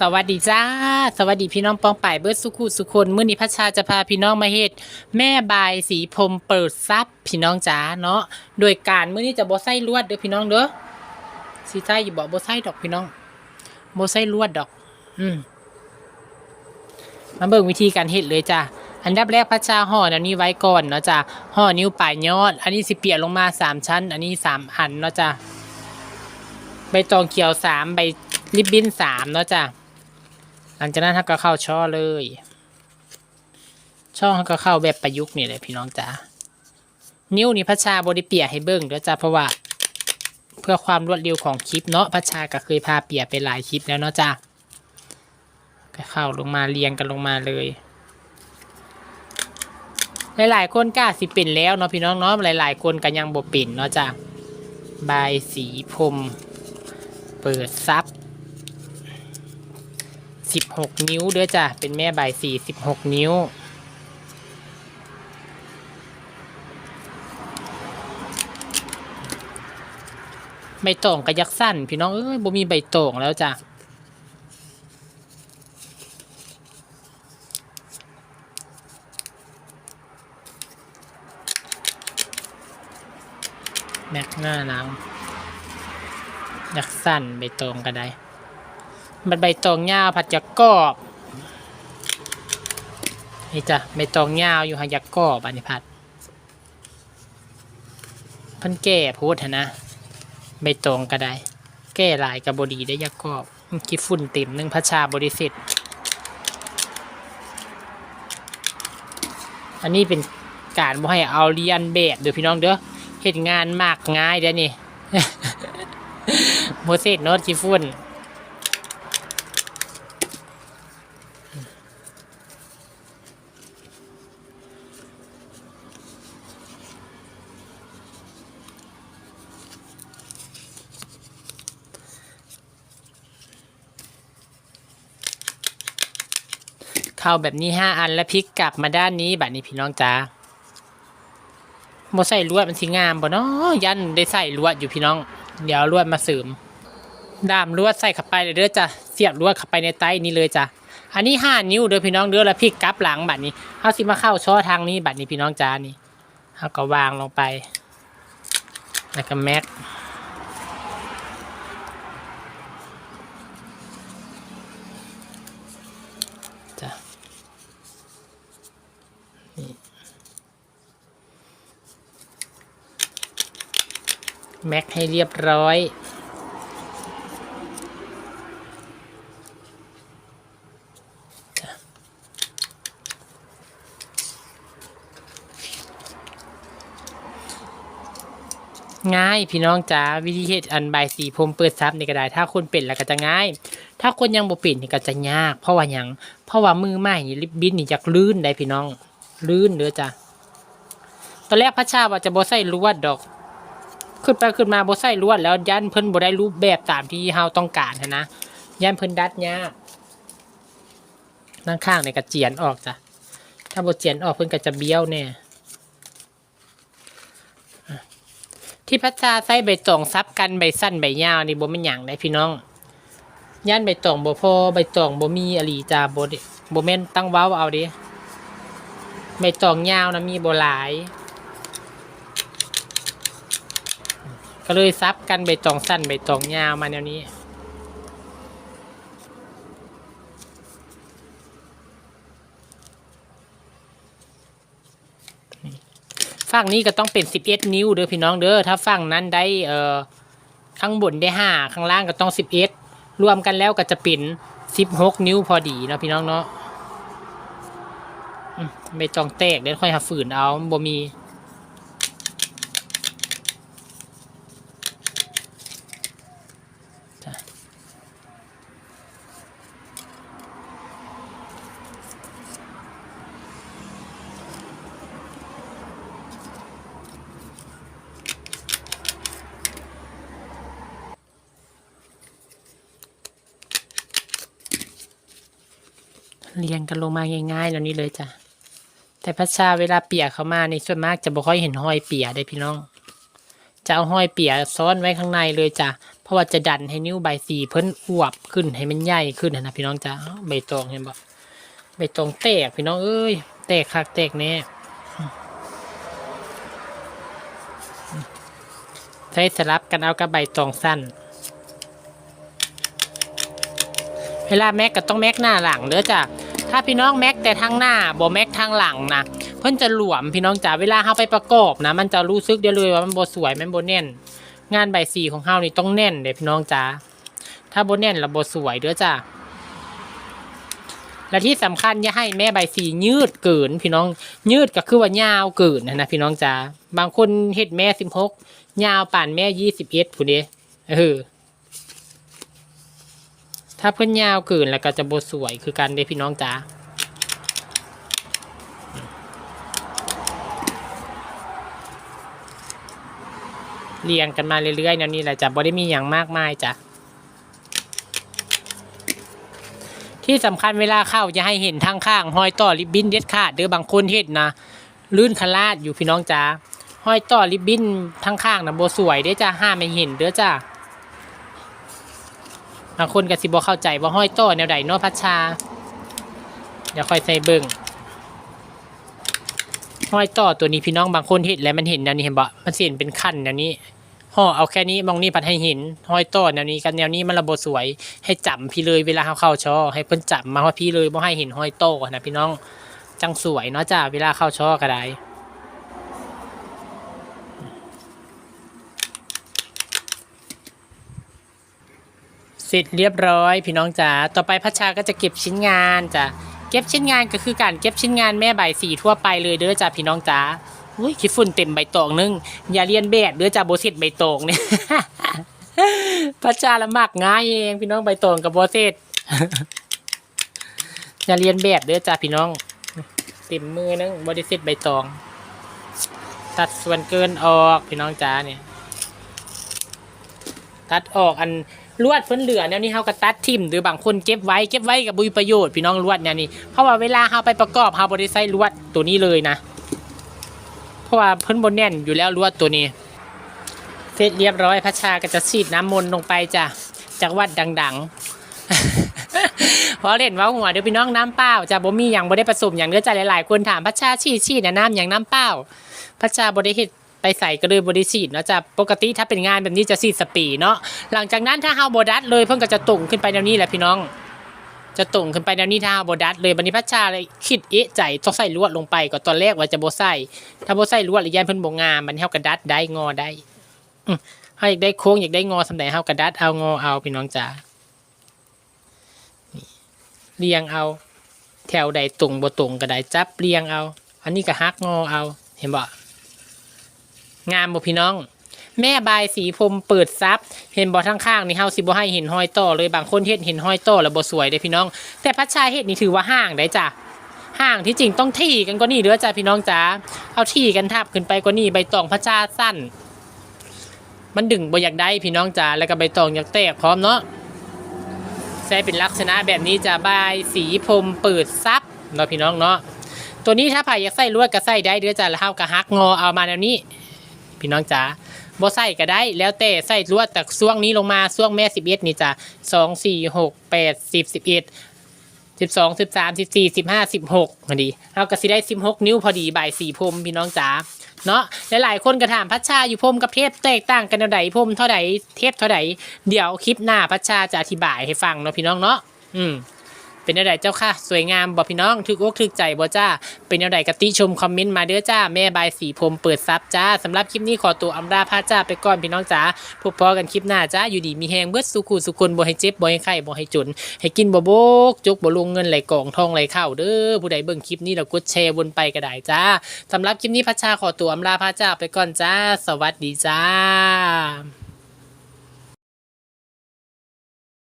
สวัสดีจ้า สวัสดีพี่น้องปองป่ายเบิร์ดสุขุสุคนมื้อนี้พัชชาจะพาพี่น้องมาเฮ็ดแม่บายสีพรมเปิดซับพี่น้องจ๋าเนาะโดยการมื้อนี้จะบ่ใส่ลวดเด้อพี่น้องเด้อสิใส่อยู่บ่บ่ใส่ดอกพี่น้องบ่ใส่ลวดดอก อืมมาเบิ่งวิธีการเฮ็ดเลยจ้าอันดับแรกพัชชาห่ออันนี้ไว้ก่อนเนาะจ้าห่อนิ้วปลายยอด อันนี้สิเปียกลงมาสามชั้น อันนี้สามอันเนาะจ้าใบตองเขียวสามใบริบบิ้นสามเนาะจ้า หลังจากนั้นท่าก็เข้าช่อเลย ช่อท่านก็เข้าแบบประยุกต์นี่เลยพี่น้องจ๋านิ้วนี่พัชชาบริเปียให้เบิ้งเด้อจ้าเพราะว่า เพื่อความรวดเร็วของคลิปเนาะพัชชาก็เคยพาเปียไปหลายคลิปแล้วเนาะจ้าก็เข้าลงมาเรียงกันลงมาเลย หลายๆคนกล้าสิเป็นแล้วเนาะพี่น้องเนาะหลาย ๆ คนก็ยังบ่เป็นเนาะจ้าใบสีพรมเปิดซับ สิบหกนิ้วเด้อจ้ะ เป็นแม่ใบสี่สิบหกนิ้ว ใบตองกระยักสั้น พี่น้อง เอ้ยบ่มีใบตองแล้วจ้ะแม็กหน้าหนาวยักสั้นใบตองก็ได้ มันใบตองยาวผัดยักกรอบนี่จ้ะใบตองยาวอยู่หักยักกรอบอันนี้ผัดพันแก่โพดนะใบตองก็ได้ แก้ลายกับบดีได้ยักกรอบคิดฝุ่นเต็มหนึ่งพัชชาบริสิทธิ์อันนี้เป็นการบ่ให้เอาเรียนแบบเด้อพี่น้องเด้อเฮ็ดงานมากง่ายเด้อนี่โมเสสโนตคิดฝุ่น เข้าแบบนี้ห้าอันแล้วพลิกกลับมาด้านนี้แบบนี้พี่น้องจ้าโมใส่ลวดมันสิงามบ่เนาะยันได้ใส่ลวดอยู่พี่น้อง เดี๋ยวลวดมาเสริมดามลวดใส่เข้าไปเลยเด้อจ้ะเสียบลวดเข้าไปในไต้นี้เลยจ้ะอันนี้ห้านิ้วเด้อพี่น้องเด้อแล้วพลิกกลับหลังแบบนี้เอาสิมาเข้าช่อทางนี้แบบนี้พี่น้องจ้านี่เอาก็วางลงไปแล้วก็แม็ก แม็กให้เรียบร้อย ง่ายพี่น้องจ๋าวิธีเฮ็ดอันใบสีผมเปิดซับนี่ก็ได้ถ้าคนเป็นแล้วก็จะง่าย ถ้าคนยังบ่เป็นนี่ก็จะยาก เพราะว่าหยังเพราะว่ามือใหม่นี่ลิบบิ้นนี่อยากลื่นได้พี่น้องลื่นเด้อจ้ะตอนแรกพระชาว่าจะบ่ใส่ลวดดอก ขึ้นไปขึ้นมาบ่ใส่ลวดแล้วยันเพิ่นบ่ได้รูปแบบตามที่เฮาต้องการหั้นะยันเพิ่นดัดยากนั่งข้างนี่ก็เจียนออกจ้ะถ้าบ่เจียนออกเพิ่นก็จะเบี้ยวแน่อะที่พัชชาใส่ใบตองซับกันใบสั้นใบยาวนี่บ่ม่นหยังได้พี่น้องย่านใบตองบ่พอใบตองบ่มีอลีจาบ่บ่แม่นตั้งเว้าเอาเด้ใบตองยาวนะมีบ่หลาย ก็เลยซับกันใบตองสั้นใบตองยาวมาแนวนี้ ฝั่งนี้ก็ต้องเป็น 11 นิ้วเด้อพี่น้องเด้อถ้าฝั่งนั้นได้เอ่อข้างบนได้ห้าข้างล่างก็ต้อง 11 รวมกันแล้วก็จะเป็นสิบหกนิ้วพอดีนะพี่น้องเนาะอืมไม่จองแตกเดี๋ยวค่อยหาฝืนเอาบ่มี เรียงกันลงมาง่ายๆแล้วนี้เลยจ้ะแต่พัชชาเวลาเปียกเขามาในส่วนมากจะบ่ค่อยเห็นห้อยเปียได้พี่น้อง จะเอาห้อยเปียซ้อนไว้ข้างในเลยจ้ะเพราะว่าจะดันให้นิ้วใบสีเพิ่นอวบขึ้นให้มันใหญ่ขึ้นนะพี่น้องจ้าอ้าวใบตองเห็นบ่ใบตองแตกพี่น้องเอ้ยแตกคักแตกแน่ใช้สลับกันเอากับใบตองสั้น เวลาแม็กก็ต้องแม็กหน้าหลังเด้อจ้ะ ถ้าพี่น้องแม็กแต่ทางหน้าบ่แม็กทางหลังนะเพิ่นจะหลวมพี่น้องจ๋าเวลาเฮาไปประกอบนะ มันจะรู้สึกได้เลยว่ามันบ่สวยมันบ่แน่น งานใบสีของเฮานี่ต้องแน่นเด้พี่น้องจ๋าถ้าบ่แน่นแล้วบ่สวยเด้อจ้ะและที่สำคัญอย่าให้แม่ใบสียืดเกินพี่น้องยืดก็คือว่ายาวเกินนะนะพี่น้องจ๋าบางคนเฮ็ดแม่16ยาวป่านแม่21ผู้เด้เออ ถ้าเพิ่อนยาวเกินแล้วก็จะบสวยคือกันเด้พี่น้องจ๋าเรียงกันมาเรื่อยๆแนวนี้แหละจ้ะบ่ได้มีอย่างมากมายจ้ะที่สำคัญเวลาเข้าจะให้เห็นทางข้างห้อยต่อริบบิ้นเด็ดขาดเด้อบางคนเฮ็ดนะลื่นคลาดอยู่พี่น้องจ๋าห้อยต่อริบบิ้นทางข้างนะบ่สวยเด้อจ้ะห้ามไม่เห็นเด้อจ้ะ บางคนก็สิบ่เข้าใจว่าห้อยโต้แนวใดเนาะพัชชา เดี๋ยวค่อยใส่เบิ่งห้อยต่อตัวนี้พี่น้องบางคนเห็นแล้วมันเห็นแนวนี้เห็นบ่มันเสียนเป็นขั้นแนวนี้ห่อเอาแค่นี้มองนี่ปัดให้เห็นห้อยต่อแนวนี้กันแนวนี้มันระบบสวย ให้จับพี่เลยเวลาเขาเข้าช่อให้เพิ่นจับมาว่าพี่เลยบ่ให้เห็นห้อยโต้นะพี่น้องจังสวยเนาะจ้าเวลาเข้าช่อก็ได้ เสร็จเรียบร้อยพี่น้องจ๋าต่อไปพัชชาก็จะเก็บชิ้นงานจ้ะเก็บชิ้นงานก็คือการเก็บชิ้นงานแม่ใบสีทั่วไปเลยเด้อจ้ะพี่น้องจ๋าอุ้ยขี้ฝุ่นเต็มใบตองนึงอย่าเรียนแบบเด้อจ้ะโบเซตใบตองเนี่ยพัชชาละมักง่ายเองพี่น้องใบตองกับโบเซตอย่าเรียนแบบเด้อจ้ะพี่น้องเต็มมือนึงบริเซตใบตอง ตัดส่วนเกินออกพี่น้องจ๋าเนี่ย ตัดออกอันลวดเพิ่นเหลือแนวนี้เฮาก็ตัดทิ่มหรือบางคนเก็บไว้เก็บไว้กับบุยประโยชน์พี่น้องลวดแนวนี้เพราะว่าเวลาเฮาไปประกอบเฮาบ่ได้ใช้ลวดตัวนี้เลยนะ เพราะว่าเพิ่นบ่แน่นอยู่แล้วลวดตัวนี้ เสร็จเรียบร้อยพระชาก็จะฉีดน้ำมนต์ลงไปจ้ะจากวัดดังๆเพราะเล่นว่าหัวเดี๋ยวพี่น้องน้ำเปล่าจ้ะบ่มีหยังบ่ได้ผสมหยังเด้อจ้ะหลายๆคนถามพระชาฉีดฉีดนะน้ำหยังน้ำเปล่าพระชาบ่ได้เฮ็ด ใส่ก็เลยบริสีดเนาะจะปกติถ้าเป็นงานแบบนี้จะสีดสปีเนาะหลังจากนั้นถ้าเฮาโบดัสเลยเพิ่นก็จะตุ่งขึ้นไปแนวนี้แหละพี่น้อง จะตุ่งขึ้นไปแนวนี้ถ้าเฮาโบดัสเลยบัดนี้พัชชาเลยคิดเอะใจต้องใส่ลวดลงไปก็ตอนแรกว่าจะโบใส่ถ้าโบใส่ลวดแล้วยันเพิ่นบ่งามมันเฮาก็ดัดได้งอได้อือเฮาอยากได้โค้งอยากได้งอสำใดเฮาก็ดัดเอางอเอาพี่น้องจ๋าเรียงเอา แถวใดตรงบ่ตรงก็ได้จับเรียงเอา อันนี้ก็ฮักงอเอา เห็นบ่ งามบ่พี่น้อง แม่บายสีพรมเปิดซับเห็นบ่ทั้งข้างนี่เฮาสิบ่ให้เห็นห้อยต่อเลยบางคนเฮ็ดเห็นห้อยต่อแล้วบ่สวยเด้พี่น้อง แต่พัชชาเฮ็ดนี่ถือว่าห่างได้จ้ะห่างที่จริงต้องที่กันกว่านี้เด้อจ้ะพี่น้องจ๋าเอาที่กันทับขึ้นไปกว่านี้ใบตองพัชชาสั้น มันดึงบ่อยากได้พี่น้องจ๋าแล้วก็ใบตองอยากแตกพร้อมเนาะใช้เป็นลักษณะแบบนี้จะบายสีพรมเปิดซับเนาะพี่น้องเนาะตัวนี้ถ้าไผ่อยากใส่ลวดก็ใส่ได้เด้อจ้ะแล้วเฮาก็ฮักงอเอามาแนวนี้ พี่น้องจ๋าบ่ใส่ก็ได้แล้วแต่ใส่ลวดแต่ช่วงนี้ลงมาช่วงแม่สิบเอ็ดนี่จ้ะสองสี่หกแปดสิบสิบเอ็ดสิบสองสิบสามสิบสี่สิบห้าสิบหกพอดีเราก็สิได้สิบหกนิ้วพอดีใบสี่พรมพี่น้องจ๋าเนาะหลายๆคนก็ถามพัชชาอยู่พรมกับเทพแตกต่างกันเท่าใดพรมเท่าใดเทพเท่าใดเดี๋ยวคลิปหน้าพัชชาจะอธิบายให้ฟังเนาะพี่น้องเนาะอืม เป็นแนวใดเจ้าค่ะ สวยงามบอพี่น้องถึกอกถึกใจบ่จ้า เป็นแนวใดกติชมคอมเมนต์มาเด้อจ้า แม่บายสีพรมเปิดซับจ้าสำหรับคลิปนี้ขอตัวอำลาพาจ้าไปก่อนพี่น้องจ้าพบพอกันคลิปหน้าจ้าอยู่ดีมีแหงเบิดสุขุสุคนบ่ให้เจ็บบ่ให้ไข้บ่ให้จนให้กินบ่โบกจกบ่ลงเงินไหลกองทองไหลเข้าเด้อผู้ใดเบิ่งคลิปนี้แล้วกดแชร์วนไปก็ได้จ้าสำหรับคลิปนี้พัชชาขอตัวอำลาพาจ้าไปก่อนจ้า สวัสดีจ้า